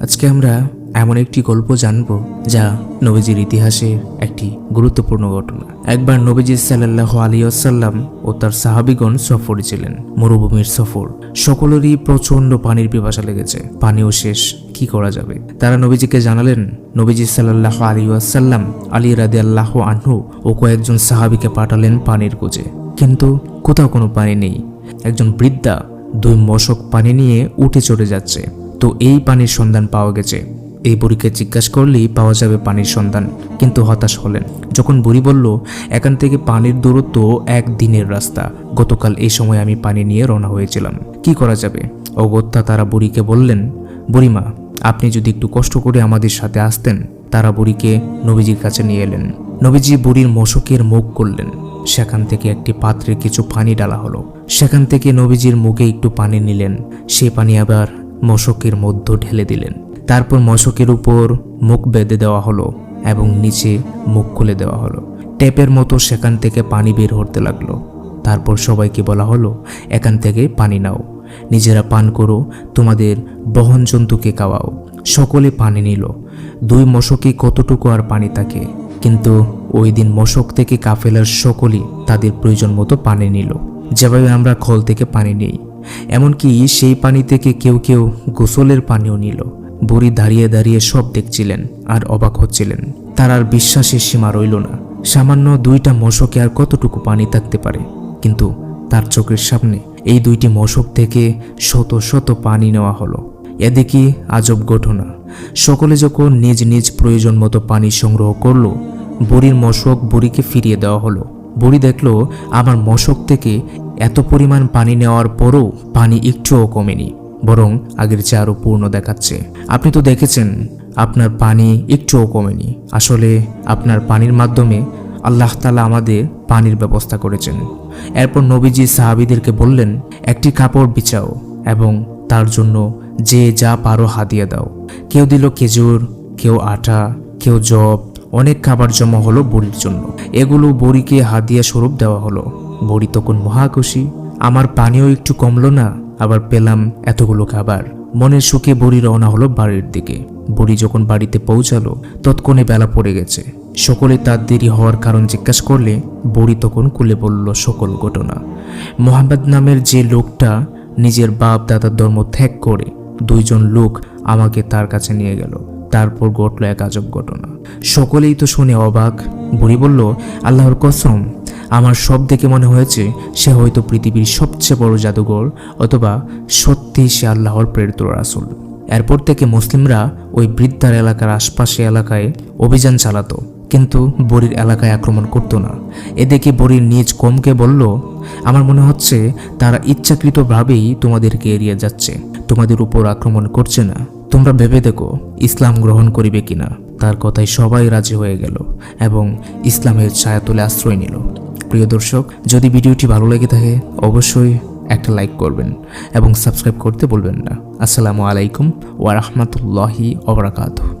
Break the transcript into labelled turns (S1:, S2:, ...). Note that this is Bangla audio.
S1: আজকে আমরা এমন একটি গল্প জানব যা নবীজির ইতিহাসের একটি গুরুত্বপূর্ণ ঘটনা। একবার নবীজি সাল্লাহ আলী আসাল্লাম ও তার সাহাবিগণ সফরে ছিলেন, মরুভূমির সফর। সকলেরই প্রচণ্ড পানির পিপাসা লেগেছে। পানিও শেষ, কি করা যাবে? তারা নবীজিকে জানালেন, নবীজি সাল্লাহ আলী আসাল্লাম আলী রাদে আল্লাহ আনহু ও কয়েকজন সাহাবিকে পাঠালেন পানির খোঁজে কিন্তু কোথাও কোনো পানি নেই। একজন বৃদ্ধা দুই মশক পানি নিয়ে উঠে চড়ে যাচ্ছে। তো এই পানির সন্ধান পাওয়া গেছে। এই বুড়িকে জিজ্ঞাসা করলেই পাওয়া যাবে পানির সন্ধান, কিন্তু হতাশ হলেন। যখন বুড়ি বলল, এখান থেকে পানির দূরত্ব এক দিনের রাস্তা। গতকাল এই সময় আমি পানি নিয়ে রওনা হয়েছিলাম। কি করা যাবে? অগত্যা তারা বুড়িকে বললেন, বুড়িমা, আপনি যদি একটু কষ্ট করে আমাদের সাথে আসতেন, তারা বুড়িকে নবীজির কাছে নিয়ে এলেন। নবীজি বুড়ির মশকের মুখ করলেন। সেখান থেকে একটি পাত্রে কিছু পানি ডালা হলো। সেখান থেকে নবীজির মুখে একটু পানি নিলেন। সে পানি আবার মশকের মধ্য ঢেলে দিলেন। তারপর মশকের উপর মুখ বেঁধে দেওয়া হলো এবং নিচে মুখ খুলে দেওয়া হলো। টেপের মতো সেখান থেকে পানি বের হতে লাগল। তারপর সবাইকে বলা হলো, এখান থেকে পানি নাও। নিজেরা পান করো, তোমাদের বহন জন্তুকে খাওয়াও। সকলে পানি নিল। দুই মশকে কতটুকু আর পানি থাকে? কিন্তু ওই দিন মশক থেকে কাফেলার সকলেই তাদের প্রয়োজন মতো পানি নিল। যেভাবে আমরা খল থেকে পানি নিই এমনকি সেই পানি থেকে কেউ কেউ গোসলের পানিও নিল। বুড়ি দাঁড়িয়ে দাঁড়িয়ে সব দেখছিলেন আর অবাক হচ্ছিলেন। তার আর বিশ্বাসের সীমা রইল না। সামান্য দুইটা মশকে আর কতটুকু পানি থাকতে পারে? কিন্তু তার চোখের সামনে এই দুইটি মশক থেকে শত শত পানি নেওয়া হলো। এদিকে আজব ঘটনা। সকলে যখন নিজ নিজ প্রয়োজন মতো পানি সংগ্রহ করল, বুড়ির মশক বুড়িকে ফিরিয়ে দেওয়া হলো। বুড়ি দেখল, আমার মশক থেকে এত পরিমাণ পানি নেওয়ার পরও পানি একটুও কমেনি, বরং আগের চেয়ে আরও পূর্ণ দেখাচ্ছে। আপনি তো দেখেছেন, আপনার পানি একটুও কমেনি। আসলে আপনার পানির মাধ্যমে আল্লাহ তালা আমাদের পানির ব্যবস্থা করেছেন। এরপর নবীজি সাহাবিদেরকে বললেন, একটি কাপড় বিছাও এবং তার জন্য যে যা পারো হাদিয়া দাও। কেউ দিল খেজুর, কেউ আটা, কেউ জব অনেক খাবার জমা হলো বুড়ির জন্য। এগুলো বুড়িকে হাদিয়া স্বরূপ দেওয়া হলো। বুড়ি তখন মহাখুশি আমার পানিও একটু কমলো না, আবার পেলাম এতগুলো খাবার। মনের সুখে বুড়ি রওনা হলো বাড়ির দিকে। বুড়ি যখন বাড়িতে পৌঁছালো, তৎক্ষণে বেলা পড়ে গেছে। সকলে তার দেরি হওয়ার কারণ জিজ্ঞাসা করলে, বুড়ি তখন কুলে বলল, সকল ঘটনা। মোহাম্মদ নামের যে লোকটা নিজের বাপ দাদার ধর্ম ত্যাগ করে, দুইজন লোক আমাকে তার কাছে নিয়ে গেল। তারপর ঘটল এক আজব ঘটনা। সকলেই তো শুনে অবাক। বুড়ি বলল, আল্লাহর কসম আমার সব দেখে মনে হয়েছে সে হয়তো পৃথিবীর সবচেয়ে বড় জাদুঘর অথবা সত্যি সে আল্লাহর প্রেরিত রাসুল। এরপর থেকে মুসলিমরা ওই বৃদ্ধার এলাকার আশপাশে এলাকায় অভিযান চালাতো, কিন্তু বড়ির এলাকায় আক্রমণ করতো না। এদিকে বড়ির নিজ কমকে বলল, আমার মনে হচ্ছে তারা ইচ্ছাকৃতভাবেই তোমাদেরকে এড়িয়ে যাচ্ছে। তোমাদের উপর আক্রমণ করছে না। তোমরা ভেবে দেখো ইসলাম গ্রহণ করিবে কিনা। তার কথায় সবাই রাজি হয়ে গেল এবং ইসলামের ছায়াতলে আশ্রয় নিল। প্রিয় দর্শক, যদি ভিডিওটি ভালো লেগে থাকে, অবশ্যই একটা লাইক করবেন এবং সাবস্ক্রাইব করতে বলবেন না। আসসালামু আলাইকুম ওয়ারহমতুল্লাহি রাহমাতুল্লাহি ওয়া বারাকাতুহু।